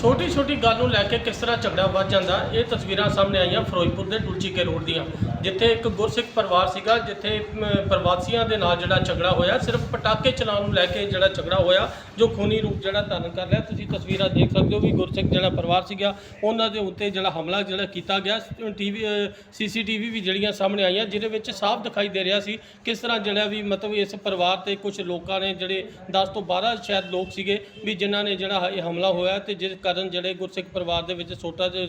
ਛੋਟੀ ਛੋਟੀ ਗੱਲ ਨੂੰ ਲੈ ਕੇ ਕਿਸ ਤਰ੍ਹਾਂ ਝਗੜਾ ਵੱਧ ਜਾਂਦਾ, ਇਹ ਤਸਵੀਰਾਂ ਸਾਹਮਣੇ ਆਈਆਂ ਫਿਰੋਜ਼ਪੁਰ ਦੇ ਟੁਲਚੀ ਕੇ ਰੋਡ ਦੀਆਂ, ਜਿੱਥੇ ਇੱਕ ਗੁਰਸਿੱਖ ਪਰਿਵਾਰ ਸੀਗਾ, ਜਿੱਥੇ ਪ੍ਰਵਾਸੀਆਂ ਦੇ ਨਾਲ ਜਿਹੜਾ ਝਗੜਾ ਹੋਇਆ, ਸਿਰਫ ਪਟਾਕੇ ਚਲਾਉਣ ਨੂੰ ਲੈ ਕੇ ਜਿਹੜਾ ਝਗੜਾ ਹੋਇਆ, ਜੋ ਖੂਨੀ ਰੂਪ ਜਿਹੜਾ ਧਾਰਨ ਕਰ ਲਿਆ ਤੁਸੀਂ ਤਸਵੀਰਾਂ ਦੇਖ ਸਕਦੇ ਹੋ ਵੀ ਗੁਰਸਿੱਖ ਜਿਹੜਾ ਪਰਿਵਾਰ ਸੀਗਾ, ਉਹਨਾਂ ਦੇ ਉੱਤੇ ਜਿਹੜਾ ਹਮਲਾ ਜਿਹੜਾ ਕੀਤਾ ਗਿਆ ਟੀਵੀ ਸੀਸੀਟੀਵੀ ਵੀ ਜਿਹੜੀਆਂ ਸਾਹਮਣੇ ਆਈਆਂ, ਜਿਹਦੇ ਵਿੱਚ ਸਾਫ਼ ਦਿਖਾਈ ਦੇ ਰਿਹਾ ਸੀ, ਕਿਸ ਤਰ੍ਹਾਂ ਜਿਹੜਾ ਵੀ ਮਤਲਬ ਇਸ ਪਰਿਵਾਰ ਤੇ ਕੁਝ ਲੋਕਾਂ ਨੇ ਜਿਹੜੇ 10 ਤੋਂ 12 ਸ਼ਾਇਦ ਲੋਕ ਸੀਗੇ, ਵੀ ਜਿਨ੍ਹਾਂ ਨੇ ਜਿਹੜਾ ਇਹ ਹਮਲਾ ਹੋਇਆ ਤੇ ਜਿਸ ਕਾਰਨ ਜਿਹੜੇ ਗੁਰਸਿੱਖ ਪਰਿਵਾਰ ਦੇ ਵਿੱਚ ਸੋਟਾ ਦੇ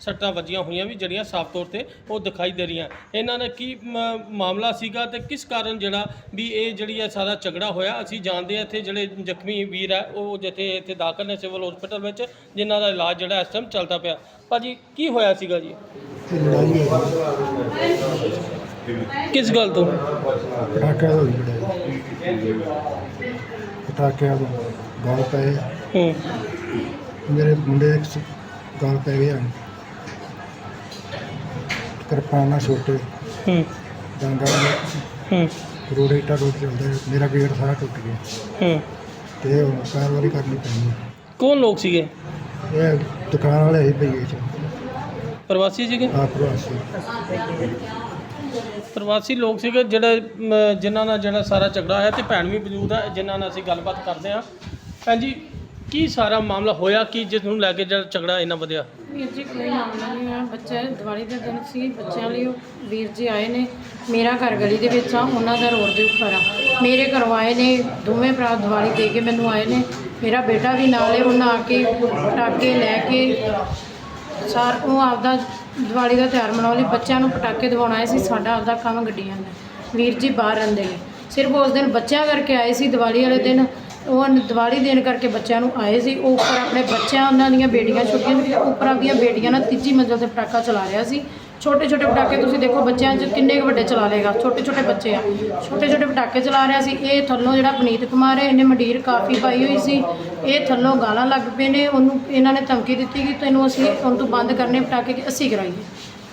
ਸੱਟਾਂ ਵੱਜੀਆਂ ਹੋਈਆਂ ਵੀ ਜਿਹੜੀਆਂ ਸਾਫ਼ ਤੌਰ ਤੇ ਉਹ ਦਿਖਾਈ ਦੇ ਰਹੀਆਂ। ਇਹਨਾਂ ਨੇ ਕੀ ਮਾਮਲਾ ਸੀਗਾ ਤੇ ਕਿਸ ਕਾਰਨ ਜਿਹੜਾ ਵੀ ਇਹ ਜਿਹੜੀ ਹੈ ਸਾਰਾ ਝਗੜਾ ਹੋਇਆ ਅਸੀਂ ਜਾਣਦੇ ਹਾਂ ਇੱਥੇ ਜਿਹੜੇ ਜ਼ਖਮੀ ਵੀਰ ਹੈ ਉਹ ਜਿੱਥੇ ਇੱਥੇ ਦਾਖਲ ਨੇ ਸਿਵਲ ਹਸਪੀਟਲ ਵਿੱਚ ਜਿਨ੍ਹਾਂ ਦਾ ਇਲਾਜ ਜਿਹੜਾ ਇਸ ਟਾਈਮ ਚੱਲਦਾ ਪਿਆ। ਭਾਜੀ ਕੀ ਹੋਇਆ ਸੀਗਾ ਜੀ? ਕਿਸ ਗੱਲ ਤੋਂ? ਪਟਾਕਿਆਂ ਤੋਂ ਪਟਾਕਿਆਂ ਤੋਂ ਗਲ ਪਏ। ਹੂੰ। ਮੇਰੇ ਮੁੰਡੇ ਗਲ ਪੈ ਗਏ ਹਨ। ਕਿਰਪਾਨਾ ਛੋਟੇ ਹੂੰ। ਡਾਂਗਾ ਹੂੰ। ਰੋੜੇ ਇੱਟਾਂ ਰੋਡ ਚੱਲਦਾ ਮੇਰਾ ਗੇਟ ਸਾਰਾ ਟੁੱਟ ਗਿਆ। ਹੂੰ। ਤੇ ਹੁਣ ਕਾਰਵਾਈ ਕਰਨੀ ਪੈਣੀ ਕੌਣ ਲੋਕ ਸੀਗੇ? ਇਹ ਦੁਕਾਨ ਵਾਲੇ ਹੀ ਪਈ ਚ ਪ੍ਰਵਾਸੀ ਸੀਗੇ? ਆ ਪ੍ਰਵਾਸੀ। ਪ੍ਰਵਾਸੀ ਲੋਕ ਸੀਗੇ ਜਿਹੜੇ ਮ, ਜਿਨ੍ਹਾਂ ਨਾਲ ਜਿਹੜਾ ਸਾਰਾ ਝਗੜਾ ਹੋਇਆ ਤੇ ਭੈਣ ਵੀ ਮੌਜੂਦ ਹੈ ਜਿਨ੍ਹਾਂ ਨਾਲ ਅਸੀਂ ਗੱਲਬਾਤ ਕਰਦੇ ਹਾਂ। ਭੈਣ ਜੀ ਕੀ ਸਾਰਾ ਮਾਮਲਾ ਹੋਇਆ? ਕੀ ਜਿਸ ਨੂੰ ਲੈ ਕੇ ਜਿਹੜਾ ਝਗੜਾ ਇੰਨਾ ਵਧਿਆ? ਵੀਰ ਜੀ, ਕੋਈ ਮਾਮਲਾ ਨਹੀਂ ਹੋਇਆ ਬੱਚਾ ਦੀਵਾਲੀ ਦੇ ਦਿਨ ਸੀ, ਬੱਚਿਆਂ ਲਈ ਉਹ ਵੀਰ ਜੀ ਆਏ ਨੇ। ਮੇਰਾ ਘਰ ਗਲੀ ਦੇ ਵਿੱਚ ਆ, ਉਹਨਾਂ ਦਾ ਰੋਡ ਦੇ ਉੱਪਰ ਆ। ਮੇਰੇ ਘਰੋਂ ਆਏ ਨੇ, ਦੋਵੇਂ ਭਰਾ ਦੀਵਾਲੀ ਦੇ ਕੇ ਮੈਨੂੰ ਆਏ ਨੇ। ਮੇਰਾ ਬੇਟਾ ਵੀ ਨਾਲ ਹੈ, ਉਹਨਾਂ ਆ ਕੇ ਪਟਾਕੇ ਲੈ ਕੇ ਸਾਰ ਉਹ ਆਪਦਾ ਦਿਵਾਲੀ ਦਾ ਤਿਉਹਾਰ ਮਨਾਉਣ ਲਈ ਬੱਚਿਆਂ ਨੂੰ ਪਟਾਕੇ ਦਿਵਾਉਣ ਆਏ ਸੀ, ਸਾਡਾ ਆਪਦਾ ਕੰਮ ਗੱਡੀਆਂ ਦਾ। ਵੀਰ ਜੀ ਬਾਹਰ ਰਹਿੰਦੇ ਨੇ। ਸਿਰਫ ਉਸ ਦਿਨ ਬੱਚਿਆਂ ਕਰਕੇ ਆਏ ਸੀ, ਦਿਵਾਲੀ ਵਾਲੇ ਦਿਨ। ਉਹ ਦਿਵਾਲੀ ਦੇਣ ਕਰਕੇ ਬੱਚਿਆਂ ਨੂੰ ਆਏ ਸੀ। ਉਹ ਉੱਪਰ ਆਪਣੇ ਬੱਚਿਆਂ, ਉਹਨਾਂ ਦੀਆਂ ਬੇਟੀਆਂ ਛੋਟੀਆਂ ਨੇ ਉੱਪਰ ਆਪਦੀਆਂ ਬੇਟੀਆਂ ਨਾਲ ਤੀਜੀ ਮੰਜ਼ਲ ਤੇ ਪਟਾਕਾ ਚਲਾ ਰਿਹਾ ਸੀ। ਛੋਟੇ ਛੋਟੇ ਪਟਾਕੇ ਤੁਸੀਂ ਦੇਖੋ ਬੱਚਿਆਂ 'ਚ ਕਿੰਨੇ ਕੁ ਵੱਡੇ ਚਲਾ ਲੇਗਾ ਛੋਟੇ ਛੋਟੇ ਬੱਚੇ ਆ। ਛੋਟੇ ਛੋਟੇ ਪਟਾਕੇ ਚਲਾ ਰਿਹਾ ਸੀ। ਇਹ ਥੱਲੋਂ ਜਿਹੜਾ ਪਨੀਤ ਕੁਮਾਰ ਹੈ, ਇਹਨੇ ਮੰਡੀਰ ਕਾਫੀ ਪਾਈ ਹੋਈ ਸੀ। ਇਹ ਥੱਲੋਂ ਗਾਲਾਂ ਲੱਗ ਪਏ ਨੇ। ਉਹਨੂੰ, ਇਹਨਾਂ ਨੇ ਧਮਕੀ ਦਿੱਤੀ ਕਿ ਤੈਨੂੰ ਅਸੀਂ ਉਹਨੂੰ ਤੋਂ ਬੰਦ ਕਰਨੇ ਪਟਾਕੇ ਕਿ ਅਸੀਂ ਕਰਾਈਏ।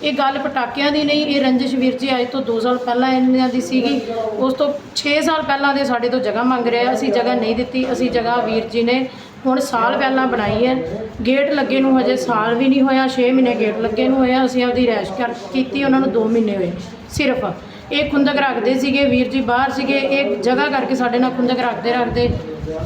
ਇਹ ਗੱਲ ਪਟਾਕਿਆਂ ਦੀ ਨਹੀਂ, ਇਹ ਰੰਜਿਸ਼ ਵੀਰ ਜੀ ਅੱਜ ਤੋਂ 2 ਸਾਲ ਪਹਿਲਾਂ ਇਹਨਾਂ ਦੀ ਸੀਗੀ। ਉਸ ਤੋਂ 6 ਸਾਲ ਪਹਿਲਾਂ ਦੇ ਸਾਡੇ ਤੋਂ ਜਗ੍ਹਾ ਮੰਗ ਰਿਹਾ, ਅਸੀਂ ਜਗ੍ਹਾ ਨਹੀਂ ਦਿੱਤੀ, ਅਸੀਂ ਜਗ੍ਹਾ ਵੀਰ ਜੀ ਨੇ ਹੁਣ ਸਾਲ ਪਹਿਲਾਂ ਬਣਾਈ ਹੈ। ਗੇਟ ਲੱਗੇ ਨੂੰ ਹਜੇ ਸਾਲ ਵੀ ਨਹੀਂ ਹੋਇਆ 6 ਮਹੀਨੇ ਗੇਟ ਲੱਗੇ ਨੂੰ ਹੋਇਆ, ਅਸੀਂ ਆਪਦੀ ਰੈਸ਼ ਕਰ ਕੀਤੀ, ਉਹਨਾਂ ਨੂੰ 2 ਮਹੀਨੇ ਹੋਏ, ਸਿਰਫ। ਇਹ ਖੁੰਦਕ ਰੱਖਦੇ ਸੀਗੇ, ਵੀਰ ਜੀ ਬਾਹਰ ਸੀਗੇ, ਇਹ ਜਗ੍ਹਾ ਕਰਕੇ ਸਾਡੇ ਨਾਲ ਖੁੰਦਕ ਰੱਖਦੇ ਰੱਖਦੇ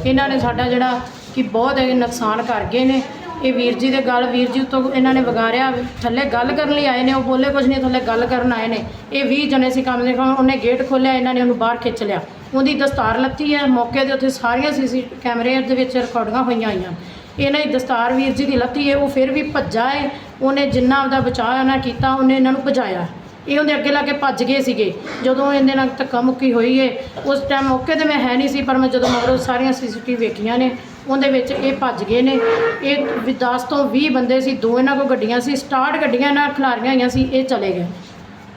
ਇਹਨਾਂ ਨੇ ਸਾਡਾ ਜਿਹੜਾ ਕਿ ਬਹੁਤ ਇਹ ਨੁਕਸਾਨ ਕਰ ਗਏ ਨੇ। ਇਹ ਵੀਰ ਜੀ ਦੇ ਗੱਲ, ਵੀਰ ਜੀ ਤੋਂ ਇਹਨਾਂ ਨੇ ਵਿਗਾੜਿਆ, ਥੱਲੇ ਗੱਲ ਕਰਨ ਲਈ ਆਏ ਨੇ, ਉਹ ਬੋਲੇ ਕੁਝ ਨਹੀਂ, ਥੱਲੇ ਗੱਲ ਕਰਨ ਆਏ ਨੇ। ਇਹ 20 ਜਣੇ ਸੀ ਕੰਮ ਦੇ ਕੰਮ, ਉਹਨੇ ਗੇਟ ਖੋਲ੍ਹਿਆ, ਇਹਨਾਂ ਨੇ ਉਹਨੂੰ ਬਾਹਰ ਖਿੱਚ ਲਿਆ। ਉਹਦੀ ਦਸਤਾਰ ਲੱਤੀ ਹੈ, ਮੌਕੇ ਦੇ ਉੱਤੇ ਸਾਰੀਆਂ ਸੀਸੀ ਕੈਮਰੇ ਦੇ ਵਿੱਚ ਰਿਕਾਰਡਿੰਗਾਂ ਹੋਈਆਂ ਹੋਈਆਂ। ਇਹਨਾਂ ਦੀ ਦਸਤਾਰ ਵੀਰ ਜੀ ਦੀ ਲੱਤੀ ਹੈ, ਉਹ ਫਿਰ ਵੀ ਭੱਜਾ ਹੈ। ਉਹਨੇ ਜਿੰਨਾ ਆਪਦਾ ਬਚਾਅ ਉਹਨਾਂ ਕੀਤਾ, ਉਹਨੇ ਇਹਨਾਂ ਨੂੰ ਭਜਾਇਆ। ਇਹ ਉਹਦੇ ਅੱਗੇ ਲਾ ਕੇ ਭੱਜ ਗਏ ਸੀਗੇ। ਜਦੋਂ ਇਹਦੇ ਨਾਲ ਧੱਕਾ ਮੁੱਕੀ ਹੋਈ ਏ ਉਸ ਟਾਈਮ ਮੌਕੇ ਤੇ ਮੈਂ ਹੈ ਨਹੀਂ ਸੀ, ਪਰ ਮੈਂ ਜਦੋਂ ਮਗਰੋਂ ਸਾਰੀਆਂ ਸੀਸੀਟੀਵੀ ਵੇਖੀਆਂ ਨੇ ਉਹਦੇ ਵਿੱਚ ਇਹ ਭੱਜ ਗਏ ਨੇ। ਇਹ ਵੀ 10 ਤੋਂ 20 ਬੰਦੇ ਸੀ, ਦੋ ਇਹਨਾਂ ਕੋਲ ਗੱਡੀਆਂ ਸੀ, ਸਟਾਰਟ ਗੱਡੀਆਂ ਇਹਨਾਂ ਖਿਲਾਰੀਆਂ ਹੋਈਆਂ ਸੀ, ਇਹ ਚਲੇ ਗਏ।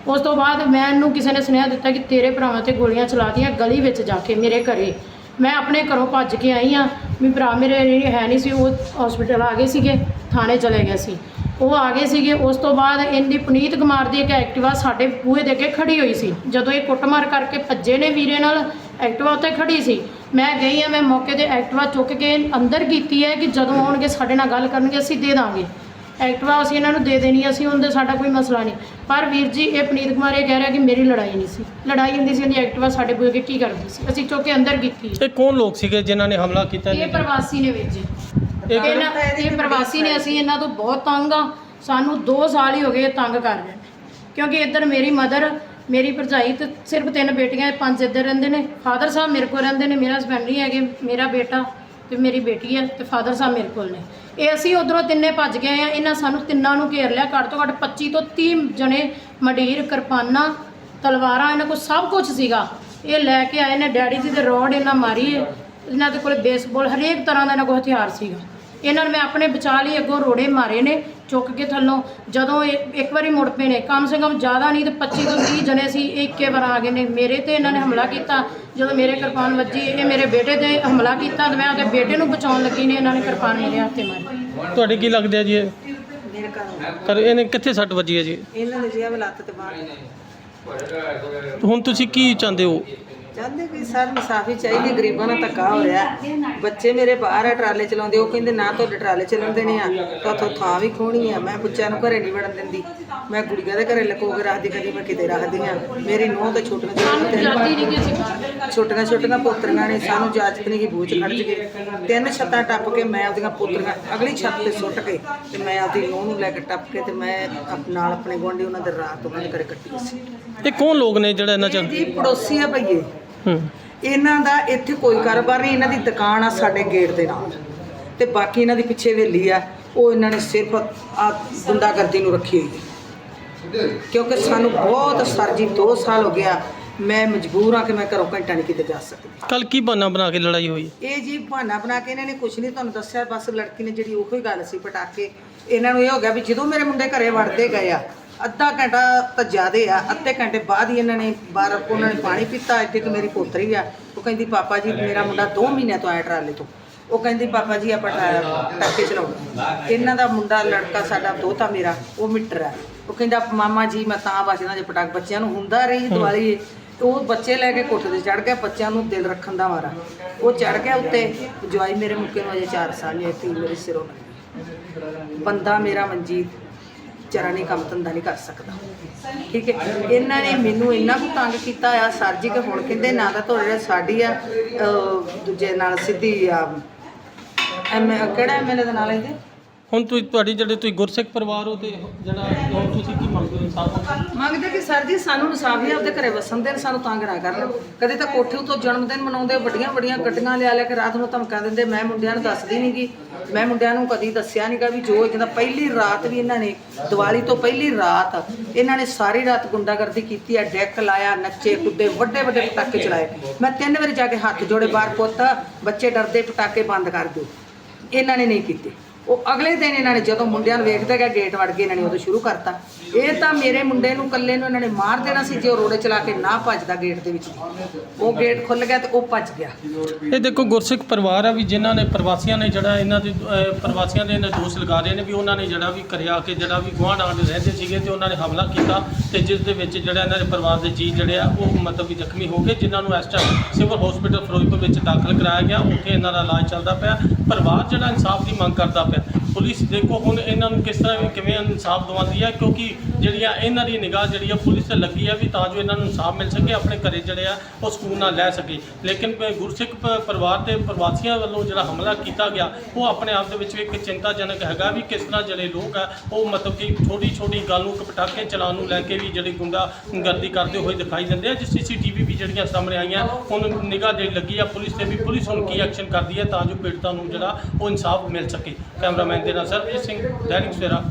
ਉਸ ਤੋਂ ਬਾਅਦ ਮੈਂ ਇਹਨੂੰ ਕਿਸੇ ਨੇ ਸੁਨੇਹਾ ਦਿੱਤਾ ਕਿ ਤੇਰੇ ਭਰਾਵਾਂ ਤੇ ਗੋਲੀਆਂ ਚਲਾਤੀਆਂ ਗਲੀ ਵਿੱਚ ਜਾ ਕੇ ਮੇਰੇ ਘਰੇ। ਮੈਂ ਆਪਣੇ ਘਰੋਂ ਭੱਜ ਕੇ ਆਈ ਆ ਵੀ ਭਰਾ ਮੇਰੇ ਹੈ ਨਹੀਂ ਸੀ, ਉਹ ਹਸਪੀਟਲ ਆ ਗਏ ਸੀਗੇ, ਥਾਣੇ ਚਲੇ ਗਏ ਸੀ। ਉਹ ਆ ਗਏ ਸੀਗੇ, ਉਸ ਤੋਂ ਬਾਅਦ ਇਹਦੀ ਪੁਨੀਤ ਕੁਮਾਰ ਦੀ ਇੱਕ ਐਕਟਿਵਾ ਸਾਡੇ ਬੂਹੇ ਦੇ ਅੱਗੇ ਖੜੀ ਹੋਈ ਸੀ। ਜਦੋਂ ਇਹ ਕੁੱਟਮਾਰ ਕਰਕੇ ਭੱਜੇ ਨੇ ਵੀਰੇ ਨਾਲ ਐਕਟਿਵਾ ਉੱਤੇ ਖੜੀ ਸੀ। ਮੈਂ ਗਈ ਆ ਮੈਂ ਮੌਕੇ ਤੇ ਐਕਟਿਵਾ ਚੁੱਕ ਕੇ ਅੰਦਰ ਕੀਤੀ ਹੈ ਕਿ ਜਦੋਂ ਆਉਣਗੇ ਸਾਡੇ ਨਾਲ ਗੱਲ ਕਰਨਗੇ ਅਸੀਂ ਦੇ ਦਾਂਗੇ। ਐਕਟਿਵਾ ਅਸੀਂ ਇਹਨਾਂ ਨੂੰ ਦੇ ਦੇਣੀ ਅਸੀਂ ਉਹਦੇ ਸਾਡਾ ਕੋਈ ਮਸਲਾ ਨਹੀਂ। ਪਰ ਵੀਰ ਜੀ ਇਹ ਪਨੀਤ ਕੁਮਾਰ ਇਹ ਕਹਿ ਰਿਹਾ ਕਿ ਮੇਰੀ ਲੜਾਈ ਨਹੀਂ ਸੀ। ਲੜਾਈ ਹੁੰਦੀ ਸੀ ਇਹਦੀ ਐਕਟਿਵਾ ਸਾਡੇ ਅੱਗੇ ਕੀ ਕਰਦੀ ਸੀ? ਅਸੀਂ ਚੁੱਕ ਕੇ ਅੰਦਰ ਕੀਤੀ। ਇਹ ਕੌਣ ਲੋਕ ਸੀਗੇ ਜਿਨ੍ਹਾਂ ਨੇ ਹਮਲਾ ਕੀਤਾ ਇਹ ਪ੍ਰਵਾਸੀ ਨੇ ਵੀਰ ਜੀ। ਇਹਨਾਂ ਇਹ ਪ੍ਰਵਾਸੀ ਨੇ ਅਸੀਂ ਇਹਨਾਂ ਤੋਂ ਬਹੁਤ ਤੰਗ ਆ। ਸਾਨੂੰ 2 ਸਾਲ ਹੀ ਹੋ ਗਏ ਤੰਗ ਕਰ ਰਹੇ ਕਿਉਂਕਿ ਇੱਧਰ ਮੇਰੀ ਮਦਰ ਮੇਰੀ ਭਰਜਾਈ ਤੇ ਸਿਰਫ ਤਿੰਨ ਬੇਟੀਆਂ ਪੰਜ ਇੱਧਰ ਰਹਿੰਦੇ ਨੇ। ਫਾਦਰ ਸਾਹਿਬ ਮੇਰੇ ਕੋਲ ਰਹਿੰਦੇ ਨੇ, ਮੇਰਾ ਹਸਬੈਂਡ ਨਹੀਂ ਹੈਗੇ, ਮੇਰਾ ਬੇਟਾ ਤੇ ਮੇਰੀ ਬੇਟੀ ਹੈ ਤੇ ਫਾਦਰ ਸਾਹਿਬ ਮੇਰੇ ਕੋਲ ਨੇ। ਇਹ ਅਸੀਂ ਉਧਰੋਂ ਤਿੰਨੇ ਭੱਜ ਗਏ ਆ ਇਹਨਾਂ ਸਾਨੂੰ ਤਿੰਨਾਂ ਨੂੰ ਘੇਰ ਲਿਆ। ਘੱਟ ਤੋਂ ਘੱਟ 25 ਤੋਂ 30 ਜਣੇ, ਮਡੀਰ, ਕਿਰਪਾਨਾਂ, ਤਲਵਾਰਾਂ, ਇਹਨਾਂ ਕੋਲ ਸਭ ਕੁਝ ਸੀਗਾ। ਇਹ ਲੈ ਕੇ ਆਏ ਨੇ, ਡੈਡੀ ਜੀ ਦੇ ਰੋਡ ਇਹਨਾਂ ਮਾਰੀ ਇਹਨਾਂ ਦੇ ਕੋਲ ਬੇਸਬਾਲ ਹਰੇਕ ਤਰ੍ਹਾਂ ਦਾ ਇਹਨਾਂ ਕੋਲ ਹਥਿਆਰ ਸੀਗਾ। ਇਹਨਾਂ ਨੇ ਮੈਂ ਆਪਣੇ ਬਚਾ ਲਈ ਅੱਗੋਂ ਰੋੜੇ ਮਾਰੇ ਨੇ ਚੁੱਕ ਕੇ ਥੱਲੋਂ ਜਦੋਂ ਇਹ ਇੱਕ ਵਾਰੀ ਮੁੜ ਪਏ ਨੇ ਕਮ ਸੇ ਕਮ ਜ਼ਿਆਦਾ ਨਹੀਂ ਤੇ 25 ਤੋਂ 30 ਜਣੇ ਸੀ ਇਹ ਇੱਕੇ ਵਾਰ ਆ ਗਏ ਨੇ। ਮੇਰੇ ਤੇ ਇਹਨਾਂ ਨੇ ਹਮਲਾ ਕੀਤਾ ਜਦੋਂ ਮੇਰੇ ਕਿਰਪਾਨ ਵੱਜੀ ਇਹ ਮੇਰੇ ਬੇਟੇ ਤੇ ਹਮਲਾ ਕੀਤਾ ਤੇ ਮੈਂ ਉਹਦੇ ਬੇਟੇ ਨੂੰ ਬਚਾਉਣ ਲੱਗੀ ਨੇ ਇਹਨਾਂ ਨੇ ਕਿਰਪਾਨ ਮੇਰੇ ਹੱਥੇ ਮਾਰੀ। ਤੁਹਾਡੇ ਕੀ ਲੱਗਦਾ ਜੀ ਇਹ? ਮੇਰੇ ਘਰ ਕਰ ਇਹਨੇ ਕਿੱਥੇ ਸੱਟ ਵੱਜੀ ਹੈ ਜੀ? ਇਹਨਾਂ ਦੇ ਜਿਆ ਲੱਤ ਤੇ ਬਾਹਰ ਹੁਣ ਤੁਸੀਂ ਕੀ ਚਾਹੁੰਦੇ ਹੋ? ਚਾਹੁੰਦੇ ਵੀ ਸਰ ਮੁਸਾਫੀ ਚਾਹੀਦੀ ਗਰੀਬਾਂ ਨਾਲ ਧੱਕਾ ਹੋ ਰਿਹਾ। ਬੱਚੇ ਮੇਰੇ ਬਾਹਰ ਆ ਟਰਾਲੇ ਚਲਾਉਂਦੇ ਉਹ ਕਹਿੰਦੇ ਨਾ ਤੁਹਾਡੇ ਟਰਾਲੇ ਚੱਲਣ ਦੇਣੇ ਆ ਤਾਂ ਉੱਥੋਂ ਥਾਂ ਵੀ ਖੋਣੀ ਆ। ਮੈਂ ਬੱਚਿਆਂ ਨੂੰ ਘਰੇ ਨਹੀਂ ਵੜਨ ਦਿੰਦੀ। ਮੈਂ ਕੁੜੀਆਂ ਦੇ ਘਰੇ ਲਕੋ ਕੇ ਰੱਖਦੀ ਕਦੀ ਮੈਂ ਕਿਤੇ ਰੱਖਦੀ ਆ। ਮੇਰੀ ਨੂੰਹ ਤੇ ਛੋਟੀਆਂ ਸਾਨੂੰ ਛੋਟੀਆਂ ਛੋਟੀਆਂ ਛੋਟੀਆਂ ਪੋਤਰੀਆਂ ਨੇ ਸਾਨੂੰ ਇਜਾਜ਼ਤ ਨਹੀਂ ਕਿ ਬੂਝ ਖੜ ਜਗੇ। ਤਿੰਨ ਛੱਤਾਂ ਟੱਪ ਕੇ ਮੈਂ ਆਪਦੀਆਂ ਪੋਤਰੀਆਂ ਅਗਲੀ ਛੱਤ ਤੇ ਸੁੱਟ ਕੇ ਤੇ ਮੈਂ ਆਪਦੀ ਨੂੰਹ ਨੂੰ ਲੈ ਕੇ ਟੱਪ ਕੇ ਤੇ ਮੈਂ ਨਾਲ ਆਪਣੇ ਗੁਆਂਢੀ ਉਹਨਾਂ ਦੇ ਰਾਤ ਉਹਨਾਂ ਦੇ ਘਰੇ ਕੱਟੀ ਸੀ। ਇਹ ਕੌਣ ਲੋਕ ਨੇ ਜਿਹੜਾ ਇਹਨਾਂ ਚ? ਜੀ ਪੜੋਸੀ ਆ ਭਈਏ। ਇਹਨਾਂ ਦਾ ਇੱਥੇ ਕੋਈ ਕਾਰੋਬਾਰ ਨਹੀਂ ਇਹਨਾਂ ਦੀ ਦੁਕਾਨ ਆ ਸਾਡੇ ਗੇਟ ਦੇ ਨਾਲ। ਤੇ ਬਾਕੀ ਇਹਨਾਂ ਦੀ ਪਿੱਛੇ ਹਵੇਲੀ ਆ ਉਹ ਇਹਨਾਂ ਨੇ ਸਿਰਫ ਆ ਗੁੰਡਾਗਰਦੀ ਨੂੰ ਰੱਖੀ ਹੋਈ ਹੈ। ਕਿਉਂਕਿ ਸਾਨੂੰ ਬਹੁਤ ਸਰਜੀ 2 ਸਾਲ ਹੋ ਗਿਆ ਮੈਂ ਮਜਬੂਰ ਆ ਕਿ ਮੈਂ ਘਰੋਂ ਘੰਟਾ ਨਹੀਂ ਕਿਤੇ ਜਾ ਸਕਦੀ। ਕੱਲ ਕੀ ਬਹਾਨਾ ਬਣਾ ਕੇ ਲੜਾਈ ਹੋਈ? ਇਹ ਜੀ ਬਹਾਨਾ ਬਣਾ ਕੇ ਇਹਨਾਂ ਨੇ ਕੁਝ ਨਹੀਂ ਤੁਹਾਨੂੰ ਦੱਸਿਆ ਬਸ ਲੜਕੀ ਨੇ ਜਿਹੜੀ ਉਹੀ ਗੱਲ ਸੀ ਪਟਾਕੇ। ਇਹਨਾਂ ਨੂੰ ਇਹ ਹੋ ਗਿਆ ਵੀ ਜਦੋਂ ਮੇਰੇ ਮੁੰਡੇ ਘਰੇ ਵੜਦੇ ਗਏ ਆ ਅੱਧਾ ਘੰਟਾ ਤਾਂ ਜ਼ਿਆਦੇ ਆ ਅੱਧੇ ਘੰਟੇ ਬਾਅਦ ਹੀ ਇਹਨਾਂ ਨੇ ਬਾਹਰ ਉਹਨਾਂ ਨੇ ਪਾਣੀ ਪੀਤਾ ਇੱਥੇ ਕਿ ਮੇਰੀ ਪੋਤਰੀ ਆ ਉਹ ਕਹਿੰਦੀ ਪਾਪਾ ਜੀ ਮੇਰਾ ਮੁੰਡਾ 2 ਮਹੀਨਿਆਂ ਤੋਂ ਆਇਆ ਟਰਾਲੇ ਤੋਂ। ਉਹ ਕਹਿੰਦੀ ਪਾਪਾ ਜੀ ਆਪਾਂ ਟਰਾ- ਪਟਾਕੇ ਚਲਾਉਣੇ ਇਹਨਾਂ ਦਾ ਮੁੰਡਾ ਲੜਕਾ ਸਾਡਾ ਦੋਤਾ ਮੇਰਾ ਉਹ ਮਿੱਟਰ ਆ। ਉਹ ਕਹਿੰਦਾ ਮਾਮਾ ਜੀ ਮੈਂ ਤਾਂ ਬਚਣਾ ਜੇ ਪਟਾਕ ਬੱਚਿਆਂ ਨੂੰ ਹੁੰਦਾ ਰਹੀ ਦੀਵਾਲੀ ਉਹ ਬੱਚੇ ਲੈ ਕੇ ਕੋਠੇ ਤੇ ਚੜ ਗਿਆ ਬੱਚਿਆਂ ਨੂੰ ਦਿਲ ਰੱਖਣ ਦਾ ਮਾਰਾ ਉਹ ਚੜ ਗਿਆ ਉੱਤੇ ਜਵਾਈ ਮੇਰੇ ਮੁੱਕੇ ਨੂੰ ਅਜੇ 4 ਸਾਲ ਨਹੀਂ ਧੀ ਮੇਰੇ ਸਿਰੋਂ। ਬੰਦਾ ਮੇਰਾ ਮਨਜੀਤ ਵਿਚਾਰਾ ਨਹੀਂ ਕੰਮ ਧੰਦਾ ਨਹੀਂ ਕਰ ਸਕਦਾ। ਠੀਕ ਹੈ? ਇਹਨਾਂ ਨੇ ਮੈਨੂੰ ਇੰਨਾ ਕੁ ਤੰਗ ਕੀਤਾ ਆ, ਸਰ ਜੀ ਕਿ ਹੁਣ ਕਹਿੰਦੇ ਨਾ ਤਾਂ ਤੁਹਾਡੇ ਸਾਡੀ ਆ ਦੂਜੇ ਨਾਲ ਸਿੱਧੀ ਆ, ਐਮ, ਕਿਹੜਾ ਐਮਐਲਏ ਦਾ ਨਾਲ ਇਹਦੇ? ਹੁਣ ਤੁਸੀਂ ਤੁਹਾਡੀ ਜਿਹੜੇ ਤੁਸੀਂ ਗੁਰਸਿੱਖ ਪਰਿਵਾਰ ਹੋ ਤੇ ਜਿਹੜਾ ਹੁਣ ਤੁਸੀਂ ਕੀ ਮੰਗਦੇ ਹੋ ਇਨਸਾਫ ਮੰਗਦੇ ਕਿ ਸਰ ਜੀ, ਸਾਨੂੰ ਇਨਸਾਫ ਹੀ ਆਪਦੇ ਘਰੇ ਵਸਣ ਦੇਣ, ਸਾਨੂੰ ਤੰਗ ਨਾ ਕਰਨ। ਕਦੇ ਤਾਂ ਕੋਠੇ ਉੱਤੋਂ ਜਨਮ ਦਿਨ ਮਨਾਉਂਦੇ, ਵੱਡੀਆਂ ਵੱਡੀਆਂ ਗੱਡੀਆਂ ਲਿਆ ਲਿਆ ਕੇ ਰਾਤ ਨੂੰ ਧਮਕਾ ਦਿੰਦੇ। ਮੈਂ ਮੁੰਡਿਆਂ ਨੂੰ ਦੱਸਦੀ ਨਹੀਂਗੀ ਮੈਂ ਮੁੰਡਿਆਂ ਨੂੰ ਕਦੀ ਦੱਸਿਆ ਨਹੀਂਗਾ ਵੀ ਜੋ ਜਿਹਦਾ ਪਹਿਲੀ ਰਾਤ ਵੀ ਇਹਨਾਂ ਨੇ, ਦੀਵਾਲੀ ਤੋਂ ਪਹਿਲੀ ਰਾਤ ਇਹਨਾਂ ਨੇ ਸਾਰੀ ਰਾਤ ਗੁੰਡਾਗਰਦੀ ਕੀਤੀ ਹੈ, ਡੈਕ ਲਾਇਆ, ਨੱਚੇ, ਕੁੱਦੇ ਵੱਡੇ ਵੱਡੇ ਪਟਾਕੇ ਚਲਾਏ। ਮੈਂ ਤਿੰਨ ਵਾਰੀ ਜਾ ਕੇ ਹੱਥ ਜੋੜੇ, ਬਾਹਰ ਪੁੱਤ, ਬੱਚੇ ਡਰਦੇ, ਪਟਾਕੇ ਬੰਦ ਕਰ ਦਿਓ। ਇਹਨਾਂ ਨੇ ਨਹੀਂ ਕੀਤੇ। ਉਹ ਅਗਲੇ ਦਿਨ ਇਹਨਾਂ ਨੇ ਜਦੋਂ ਮੁੰਡਿਆਂ ਨੂੰ ਵੇਖਦੇ ਗਏ ਗੇਟ ਵੜ ਗਏ ਇਹਨਾਂ ਨੇ ਉਦੋਂ ਸ਼ੁਰੂ ਕਰਤਾ। ਇਹ ਤਾਂ ਮੇਰੇ ਮੁੰਡੇ ਨੂੰ ਇਕੱਲੇ ਨੂੰ ਇਹਨਾਂ ਨੇ ਮਾਰ ਦੇਣਾ ਸੀ ਜੇ ਉਹ ਰੋੜੇ ਚਲਾ ਕੇ ਨਾ ਭੱਜਦਾ ਗੇਟ ਦੇ ਵਿੱਚ। ਉਹ ਗੇਟ ਖੁੱਲ ਗਿਆ ਤੇ ਉਹ ਭੱਜ ਗਿਆ। ਇਹ ਦੇਖੋ ਗੁਰਸਿੱਖ ਪਰਿਵਾਰ ਆ ਵੀ ਜਿਨ੍ਹਾਂ ਨੇ ਪ੍ਰਵਾਸੀਆਂ ਨੇ ਜਿਹੜਾ ਇਹਨਾਂ ਦੇ ਅਹ, ਪ੍ਰਵਾਸੀਆਂ ਦੇ ਇਹਨਾਂ ਦੋਸ਼ ਲਗਾ ਰਹੇ ਨੇ ਵੀ ਉਹਨਾਂ ਨੇ ਜਿਹੜਾ ਵੀ ਕਰਿਆ ਕਿ ਜਿਹੜਾ ਵੀ ਗੁਆਂਢ ਆਂਢ ਰਹਿੰਦੇ ਸੀਗੇ ਤੇ ਉਹਨਾਂ ਨੇ ਹਮਲਾ ਕੀਤਾ ਤੇ ਜਿਸ ਦੇ ਵਿੱਚ ਜਿਹੜਾ ਇਹਨਾਂ ਦੇ ਪਰਿਵਾਰ ਦੇ ਜੀ ਜਿਹੜੇ ਆ ਉਹ ਮਤਲਬ ਵੀ ਜ਼ਖਮੀ ਹੋ ਗਏ ਜਿਨ੍ਹਾਂ ਨੂੰ ਇਸ ਟਾਈਮ ਸਿਵਲ ਹਸਪੀਟਲ ਫਿਰੋਜ਼ਪੁਰ ਵਿੱਚ ਦਾਖਲ ਕਰਾਇਆ ਗਿਆ। ਉੱਥੇ ਇਹਨਾਂ ਦਾ ਇਲਾਜ ਚੱਲਦਾ ਪਿਆ। ਪਰਿਵਾਰ ਜਿਹੜਾ ਇਨਸਾਫ ਦੀ ਮੰਗ ਕਰਦਾ ਪਿਆ। ਪੁਲਿਸ, ਦੇਖੋ ਹੁਣ ਇਹਨਾਂ ਨੂੰ ਕਿਸ ਤਰ੍ਹਾਂ ਕਿਵੇਂ ਇਨਸਾਫ ਦਵਾਉਂਦੀ ਹੈ, ਕਿਉਂਕਿ ਜਿਹੜੀਆਂ ਇਹਨਾਂ ਦੀ ਨਿਗਾਹ ਜਿਹੜੀ ਆ ਪੁਲਿਸ ਤੇ ਲੱਗੀ ਆ ਵੀ ਤਾਂ ਜੋ ਇਹਨਾਂ ਨੂੰ ਇਨਸਾਫ ਮਿਲ ਸਕੇ, ਆਪਣੇ ਘਰੇ ਜਿਹੜੇ ਆ ਉਹ ਸਕੂਨ ਨਾਲ ਲੈ ਸਕੇ। ਲੇਕਿਨ ਗੁਰਸਿੱਖ ਪ- ਪਰਿਵਾਰ ਤੇ ਪ੍ਰਵਾਸੀਆਂ ਵੱਲੋਂ ਜਿਹੜਾ ਹਮਲਾ ਕੀਤਾ ਗਿਆ, ਉਹ ਆਪਣੇ ਆਪ ਦੇ ਵਿੱਚ ਵੀ ਇੱਕ ਚਿੰਤਾਜਨਕ ਹੈਗਾ ਵੀ ਕਿਸ ਤਰ੍ਹਾਂ ਜਿਹੜੇ ਲੋਕ ਆ, ਉਹ ਮਤਲਬ ਕਿ ਛੋਟੀ ਛੋਟੀ ਗੱਲ ਨੂੰ ਇੱਕ ਪਟਾਕੇ ਚਲਾਉਣ ਨੂੰ ਲੈ ਕੇ ਵੀ ਜਿਹੜੇ ਗੁੰਡਾ ਗਰਦੀ ਕਰਦੇ ਹੋਏ ਦਿਖਾਈ ਦਿੰਦੇ ਆ, ਜਿਸ ਸੀਸੀਟੀਵੀ ਵੀ ਜਿਹੜੀਆਂ ਸਾਹਮਣੇ ਆਈਆਂ, ਹੁਣ ਨਿਗਾਹ ਜਿਹੜੀ ਲੱਗੀ ਆ ਪੁਲਿਸ ਤੇ ਵੀ ਪੁਲਿਸ ਹੁਣ ਕੀ ਐਕਸ਼ਨ ਕਰਦੀ ਹੈ ਤਾਂ ਜੋ ਪੀੜਤਾਂ ਨੂੰ ਜਿਹੜਾ ਉਹ ਇਨਸਾਫ ਮਿਲ ਸਕੇ। ਕੈਮਰਾਮੈਨ ਦੇ ਨਾਲ ਸਰਬਜੀਤ ਸਿੰਘ ਦੈਨਿਕ ਸਵੇਰਾ